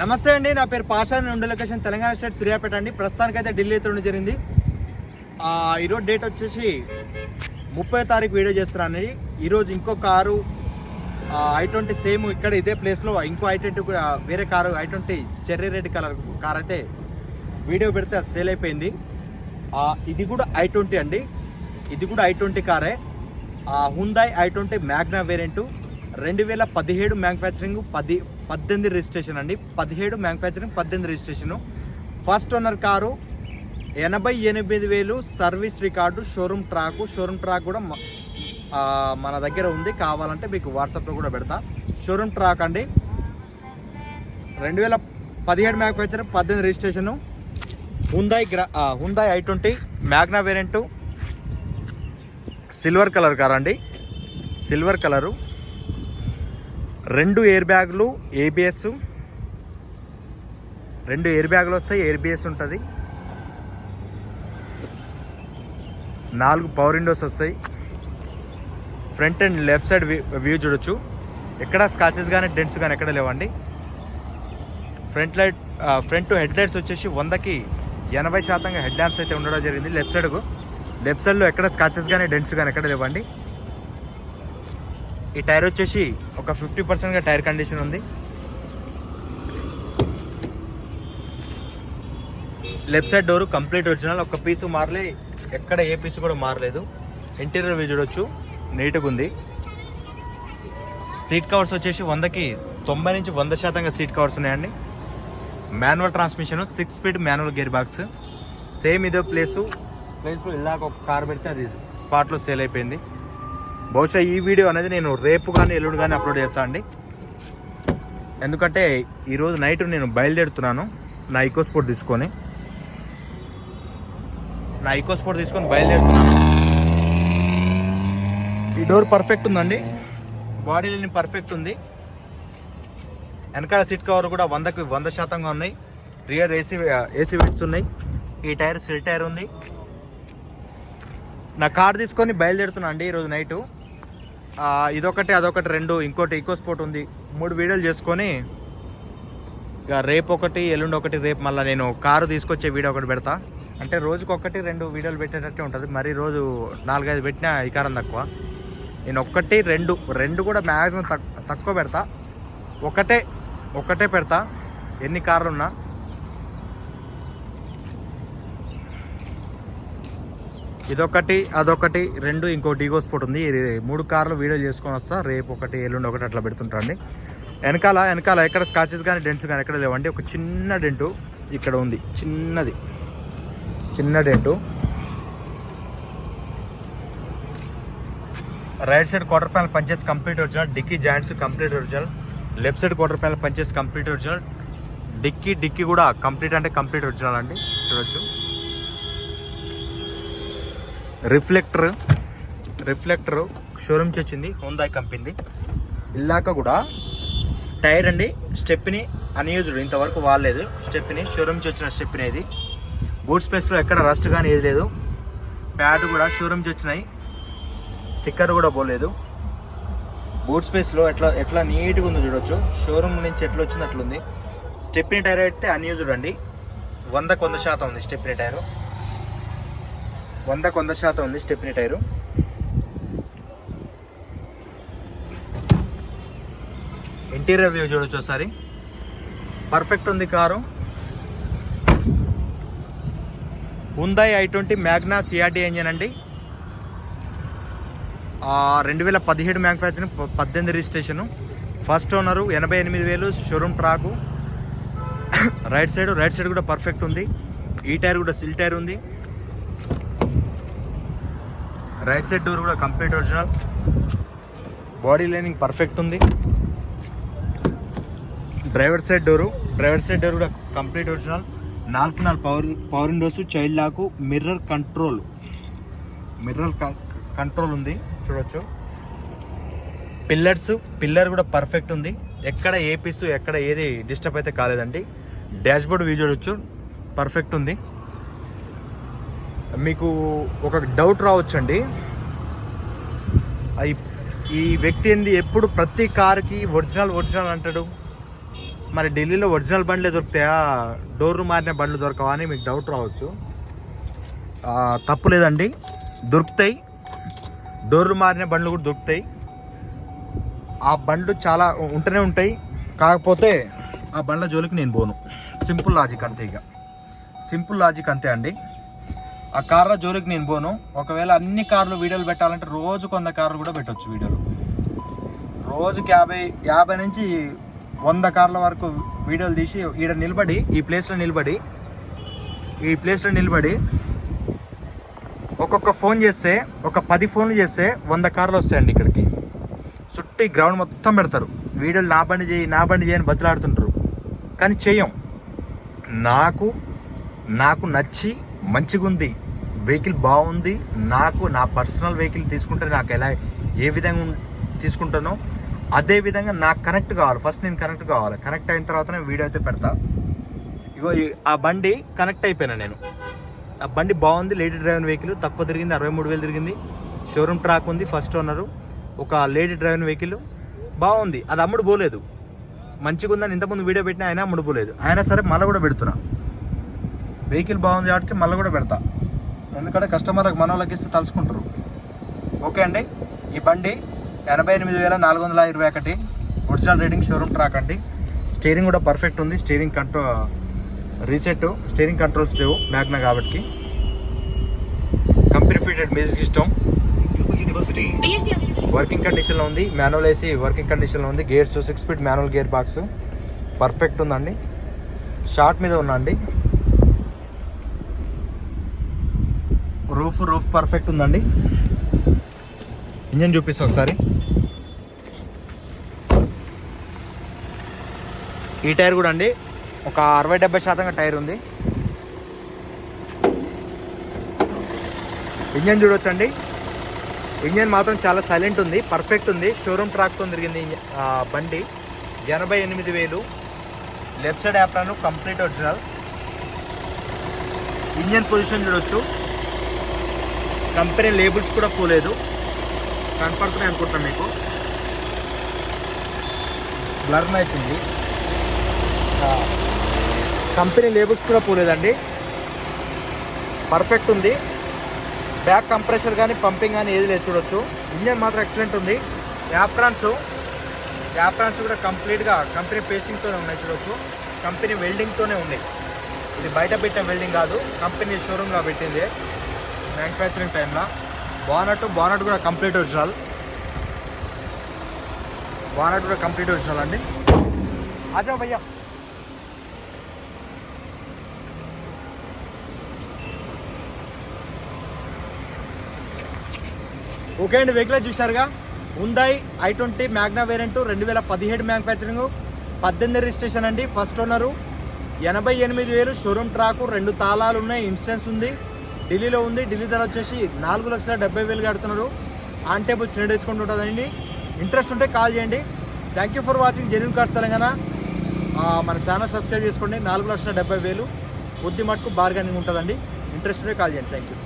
నమస్తే అండి నా పేరు పాషా ఉండే లొకేషన్ తెలంగాణ స్టేట్ సూర్యాపేట అండి. ప్రస్తుతానికి అయితే ఢిల్లీ అయితే జరిగింది. ఈరోజు డేట్ వచ్చేసి ముప్పై తారీఖు వీడియో చేస్తున్నాను ఈరోజు ఇంకో కారు ఐ ట్వంటీ సేమ్ ఇక్కడ ఇదే ప్లేస్లో ఇంకో ఐ ట్వంటీ కూడా వేరే car i twenty cherry red colour car అయితే వీడియో పెడితే అది సేల్ అయిపోయింది. ఇది కూడా ఐ ట్వంటీ అండి. ఇది కూడా ఐ ట్వంటీ కారే. Hyundai i twenty Magna variant రెండు వేల పదిహేడు మ్యానుఫ్యాక్చరింగ్ పది పద్దెనిమిది రిజిస్ట్రేషన్ అండి. పదిహేడు మ్యానుఫ్యాక్చరింగ్ పద్దెనిమిది రిజిస్ట్రేషను. ఫస్ట్ ఓనర్ కారు ఎనభై ఎనిమిది వేలు service record showroom track. Showroom track కూడా మన దగ్గర ఉంది. కావాలంటే మీకు వాట్సాప్లో కూడా పెడతా. షోరూమ్ ట్రాక్ అండి. రెండు వేల పదిహేడు మ్యానుఫ్యాక్చర్ పద్దెనిమిది registration. Hyundai gram Hyundai i twenty Magna variant silver colour car అండి సిల్వర్ కలరు రెండు ఎయిర్ బ్యాగులు ఏబిఎస్ రెండు ఎయిర్ బ్యాగులు వస్తాయి ఏబిఎస్ ఉంటుంది. నాలుగు పవర్ విండోస్ వస్తాయి. Front and left side view చూడొచ్చు. ఎక్కడ స్కాచెస్ కానీ డెంట్స్ కానీ ఎక్కడ లేవండి. Front light front head lights వచ్చేసి వందకి ఎనభై శాతంగా హెడ్ ల్యాంప్స్ అయితే ఉండడం జరిగింది. లెఫ్ట్ సైడ్కు లెఫ్ట్ సైడ్లో ఎక్కడ స్కాచెస్ కానీ డెంట్స్ కానీ ఎక్కడ లేవండి. ఈ టైర్ వచ్చేసి ఒక ఫిఫ్టీ పర్సెంట్గా టైర్ కండిషన్ ఉంది. Left side door complete original. ఒక పీసు మారలే ఎక్కడ ఏ పీసు కూడా మారలేదు. ఇంటీరియర్ వ్యూ చూడొచ్చు నీట్గా ఉంది. సీట్ కవర్స్ వచ్చేసి వందకి తొంభై నుంచి వంద శాతంగా సీట్ కవర్స్ ఉన్నాయండి. Manual transmission six speed manual gear box. Same ఇదో ప్లేసు ప్లేస్లో ఇలాగ ఒక కార్ పెడితే అది స్పాట్లో సేల్ అయిపోయింది. బహుశా ఈ వీడియో అనేది నేను రేపు కానీ ఎల్లుండి కానీ అప్లోడ్ చేస్తాను అండి. ఎందుకంటే ఈరోజు నైట్ నేను బయలుదేరుతున్నాను నా ఈకో స్పోర్ట్ తీసుకొని. నా ఈకో స్పోర్ట్ తీసుకొని బయలుదేరుతున్నాను. ఈ డోర్ పర్ఫెక్ట్ ఉందండి. బాడీ లైన్ పర్ఫెక్ట్ ఉంది. వెనకాల సీట్ కవర్ కూడా వందకి వంద శాతంగా ఉన్నాయి. రియర్ ఏసీ ఏసీ వెట్స్ ఉన్నాయి. ఈ టైర్ సిల్ టైర్ ఉంది. నా కార్ తీసుకొని బయలుదేరుతున్నా అండి ఈరోజు నైటు. ఇదొకటి అదొకటి రెండు ఇంకోటి ఈకో స్పోర్ట్ ఉంది. మూడు వీడియోలు చేసుకొని ఇక రేపు ఒకటి ఎల్లుండి ఒకటి రేపు మళ్ళీ నేను కారు తీసుకొచ్చే వీడియో ఒకటి పెడతా. అంటే రోజుకి ఒకటి రెండు వీడియోలు పెట్టేటట్టే ఉంటుంది. మరి రోజు నాలుగైదు పెట్టినా ఇకారం తక్కువ. నేను ఒక్కటి రెండు రెండు కూడా మ్యాక్సిమం తక్కువ పెడతా. ఒకటే ఒకటే పెడతా. ఎన్ని కార్లు ఉన్నా. ఇదొకటి అదొకటి రెండు ఇంకో డీగో స్పోర్ట్ ఉంది. ఇది మూడు కార్లు వీడియో చేసుకొని వస్తా. రేపు ఒకటి ఎల్లుండి ఒకటి అట్లా పెడుతుంటాండి వెనకాల వెనకాల ఎక్కడ స్కాచెస్ కానీ డెంట్స్ కానీ ఎక్కడ లేవండి. ఒక చిన్న డెంటు ఇక్కడ ఉంది. చిన్నది. చిన్న dent right side quarter panel పంచేసి complete original dickey joints complete original left side quarter panel పంచేసి complete original dickey dickey కూడా కంప్లీట్ అంటే కంప్లీట్ ఒరిజినల్ అండి. చూడొచ్చు. రిఫ్లెక్టర్ రిఫ్లెక్టర్ షోరూమ్ వచ్చింది హోందాయ్ కంపెనీ ఇల్లాక కూడా టైర్ అండి స్టెప్ని అన్యూజ్డ్ ఇంతవరకు వాడలేదు. స్టెప్ని షోరూమ్ వచ్చిన స్టెప్ని ఇది. బూట్ స్పేస్లో ఎక్కడ రస్ట్ కానీ ఏది లేదు. ప్యాడ్ కూడా షోరూమ్ వచ్చినాయి. స్టిక్కర్ కూడా పోలేదు. బూట్ స్పేస్లో ఎట్లా ఎట్లా నీట్గా ఉందో చూడొచ్చు. షోరూమ్ నుంచి ఎట్లా వచ్చింది అట్లుంది. స్టెప్ని టైర్ అయితే అన్యూజ్డ్ అండి. వందకు వంద శాతం ఉంది స్టెప్ని టైరు. వందకు వంద శాతం ఉంది స్టెప్ని టైరు. ఇంటీరియర్ వ్యూ చూడొచ్చు ఒకసారి. పర్ఫెక్ట్ ఉంది car. Hyundai i twenty Magna CRT engine అండి. రెండు వేల పదిహేడు మ్యానుఫ్యాక్చరింగ్ ప- పద్దెనిమిది రిజిస్ట్రేషను ఫస్ట్ ఓనరు ఎనభై ఎనిమిది వేలు showroom track. Right side right side కూడా పర్ఫెక్ట్ ఉంది. E ఈ టైర్ కూడా సిల్ టైర్ ఉంది. రైట్ సైడ్ డోర్ కూడా complete original. Body lining perfect ఉంది. Driver side door driver side door కూడా కంప్లీట్ ఒరిజినల్. నాలుగు నాలుగు power power windows child lock mirror control. Mirror control ఉంది చూడొచ్చు. పిల్లర్స్ పిల్లర్ కూడా పర్ఫెక్ట్ ఉంది. ఎక్కడ ఏ పీసు ఎక్కడ ఏది డిస్టర్బ్ అయితే కాలేదండి. డాష్బోర్డ్ వ్యూ చూడొచ్చు. పర్ఫెక్ట్ ఉంది. మీకు ఒక డౌట్ రావచ్చండి. ఈ వ్యక్తి ఏంది? ఎప్పుడు ప్రతి కార్కి ఒరిజినల్ ఒరిజినల్ అంటాడు. మరి ఢిల్లీలో ఒరిజినల్ బండ్లే దొరుకుతాయా? డోర్లు మారిన బండ్లు దొరకవా అని మీకు డౌట్ రావచ్చు. తప్పు లేదండి. దొరుకుతాయి. డోర్లు మారిన బండ్లు కూడా దొరుకుతాయి. ఆ బండ్లు చాలా ఉంటూనే ఉంటాయి. కాకపోతే ఆ బండ్ల జోలికి నేను పోను. సింపుల్ లాజిక్ అంతే ఇక. సింపుల్ లాజిక్ అంతే అండి. ఆ కార్ల జోరికి నేను పోను. ఒకవేళ అన్ని కార్లు వీడియోలు పెట్టాలంటే రోజు కొంత కార్లు కూడా పెట్టొచ్చు వీడియోలు. రోజుకి యాభై యాభై నుంచి వంద కార్ల వరకు వీడియోలు తీసి ఈడ నిలబడి ఈ ప్లేస్లో నిలబడి ఈ ప్లేస్లో నిలబడి ఒక్కొక్క ఫోన్ చేస్తే ఒక పది ఫోన్లు చేస్తే వంద కార్లు వస్తాయండి ఇక్కడికి. చుట్టూ ఈ గ్రౌండ్ మొత్తం పెడతారు. వీడియోలు నా బండి చేయి నా బండి చేయని బతులాడుతుంటారు. కానీ చేయం. నాకు నాకు నచ్చి మంచిగుంది. వెహికల్ బాగుంది. నాకు నా పర్సనల్ వెహికల్ తీసుకుంటే నాకు ఎలా ఏ విధంగా తీసుకుంటానో అదే విధంగా నాకు కనెక్ట్ కావాలి. ఫస్ట్ నేను కనెక్ట్ కావాలి. కనెక్ట్ అయిన తర్వాత వీడియో అయితే పెడతా. ఇగో ఆ బండి కనెక్ట్ అయిపోయినా నేను. ఆ బండి బాగుంది. Lady driver vehicle. తక్కువ తిరిగింది. అరవై మూడు వేలు తిరిగింది. షోరూమ్ ట్రాక్ ఉంది. First owner. ఒక లేడీ డ్రైవర్ వెహికల్. బాగుంది. అది అమ్ముడు పోలేదు. మంచిగా ఉందని ఇంతకుముందు వీడియో పెట్టినా ఆయన అమ్ముడు పోలేదు. అయినా సరే మళ్ళీ కూడా పెడుతున్నా. వెహికల్ బాగుంది కాబట్టి మళ్ళీ కూడా పెడతా. ఎందుకంటే కస్టమర్లకు మన వాళ్ళకి ఇస్తే తలుసుకుంటారు ఓకే అండి? ఈ బండి ఎనభై ఎనిమిది వేల నాలుగు వందల ఇరవై ఒకటి ఒరిజినల్ రీడింగ్ షోరూమ్ ట్రాక్ అండి. స్టీరింగ్ కూడా పర్ఫెక్ట్ ఉంది. Steering control reset steering controls లేవు మ్యాగ్నా కాబట్టి. Company fitted music system. Working కండిషన్లో ఉంది. మాన్యువల్ ఏసీ వర్కింగ్ కండిషన్లో ఉంది. Gears six speed manual gear box. Perfect ఉందండి. షార్ట్ మీద ఉన్నా రూఫ్ రూఫ్ పర్ఫెక్ట్ ఉందండి. ఇంజన్ చూపిస్తా ఒకసారి. ఈ టైర్ కూడా అండి. ఒక అరవై డెబ్బై శాతంగా టైర్ ఉంది. ఇంజన్ చూడొచ్చండి. ఇంజన్ మాత్రం చాలా సైలెంట్ ఉంది పర్ఫెక్ట్ ఉంది. షోరూమ్ ట్రాక్తో తిరిగింది ఆ, బండి. ఎనభై ఎనిమిది వేలు. Left side apron complete original engine position చూడొచ్చు. కంపెనీ లేబుల్స్ కూడా పోలేదు. కనపడుతున్నాయి అనుకుంటున్నాను మీకు. బ్లర్న్ అవుతుంది కంపెనీ లేబుల్స్ కూడా పోలేదండి. పర్ఫెక్ట్ ఉంది. బ్యాక్ కంప్రెషర్ కానీ పంపింగ్ కానీ ఏది లేదు చూడొచ్చు. ఇంజన్ మాత్రం ఎక్సలెంట్ ఉంది. యాప్రాన్స్ యాప్రాన్స్ కూడా కంప్లీట్గా కంపెనీ పేస్టింగ్తోనే ఉన్నాయి చూడొచ్చు. కంపెనీ వెల్డింగ్తోనే ఉన్నాయి ఇది బయట పెట్టిన వెల్డింగ్ కాదు. కంపెనీ షోరూమ్లో పెట్టింది. మ్యానుఫ్యాక్చరింగ్ టైంలో బానట్ బానట్ కూడా కంప్లీట్ ఒరిజినల్ బానట్ కూడా కంప్లీట్ ఒరిజినల్ అండి. అదే భయ్యా ఓకే అండి వెహికల్ చూశారుగా. Hyundai i twenty Magna variant రెండు వేల పదిహేడు మ్యానుఫ్యాక్చరింగ్ పద్దెనిమిది రిజిస్ట్రేషన్ అండి ఫస్ట్ ఓనరు ఎనభై ఎనిమిది వేలు షోరూమ్ ట్రాకు రెండు తాళాలు ఉన్నాయి ఇన్సూరెన్స్ ఉంది. ఢిల్లీలో ఉంది. ఢిల్లీ ధర వచ్చేసి నాలుగు లక్షల డెబ్బై వేలు కడుతున్నారు. ఆన్ టేబుల్ చిన్న డిస్కౌంట్ ఉంటుందండి ఇంట్రెస్ట్ ఉంటే కాల్ చేయండి. Thank you for watching genuine cars Telangana మన ఛానల్ సబ్స్క్రైబ్ చేసుకోండి. నాలుగు లక్షల డెబ్బై వేలు. కొద్ది మటుకు బార్గెనింగ్ ఉంటుందండి. ఇంట్రెస్ట్ ఉంటే కాల్ చేయండి. Thank you